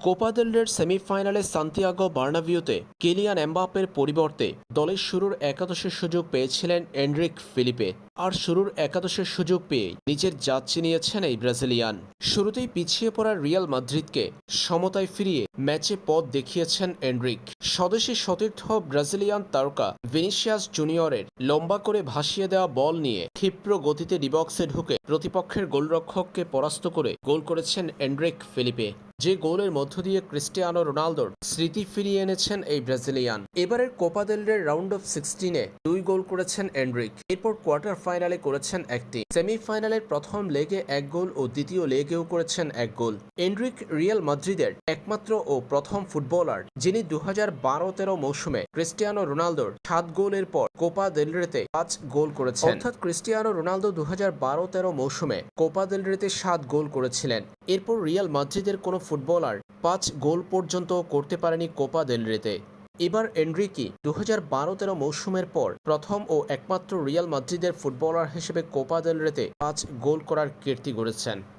Copa del সেমিফাইনালে Santiago বার্নাভিউতে Kylian এমবাপের পরিবর্তে দলের শুরুর একাদশের সুযোগ পেয়েছিলেন এন্ড্রিক ফিলিপে আর শুরুর একাদশের সুযোগ পেয়ে নিজের জাত চিনিয়েছেন এই ব্রাজিলিয়ান। শুরুতেই পিছিয়ে পড়া রিয়াল মাদ্রিদকে সমতায় ফিরিয়ে ম্যাচে পথ দেখিয়েছেন এন্ড্রিক স্বদেশী সতীর্থ ব্রাজিলিয়ান তারকা ভিনিসিয়াস জুনিয়রের লম্বা করে ভাসিয়ে দেওয়া বল নিয়ে ক্ষিপ্র গতিতে ডিবক্সে ঢুকে প্রতিপক্ষের গোলরক্ষককে পরাস্ত করে গোল করেছেন এন্ড্রিক ফিলিপে যে গোলের মধ্য দিয়ে ক্রিস্টিয়ানো রোনালদোর স্মৃতি ফিরিয়ে এনেছেন এই ব্রাজিলিয়ান। এবারের কোপা দেলরের রাউন্ড অফ সিক্সটিনে দুই গোল করেছেন এন্ড্রিক এরপর কোয়ার্টার ফাইনালে করেছেন একটি সেমিফাইনালের প্রথম লেগে এক গোল ও দ্বিতীয় লেগেও করেছেন এক গোল। এন্ড্রিক রিয়াল মাদ্রিদের একমাত্র ও প্রথম ফুটবলার, যিনি দু হাজার বারো তেরো মৌসুমে ক্রিস্টিয়ানো রোনালদোর সাত গোলের পর কোপা দেল রেতে পাঁচ গোল করেছেন। অর্থাৎ ক্রিস্টিয়ানো রোনালদো দু হাজার বারো তেরো মৌসুমে কোপা দেল রেতে সাত গোল করেছিলেন। এরপর রিয়াল মাদ্রিদের কোনো ফুটবলার পাঁচ গোল পর্যন্ত করতে পারেনি কোপা দেলরেতে এবার এন্ড্রিকি দু হাজার বারো তেরো মৌসুমের পর প্রথম ও একমাত্র রিয়াল মাদ্রিদের ফুটবলার হিসেবে কোপা দেলরেতে পাঁচ গোল করার কীর্তি গড়েছেন।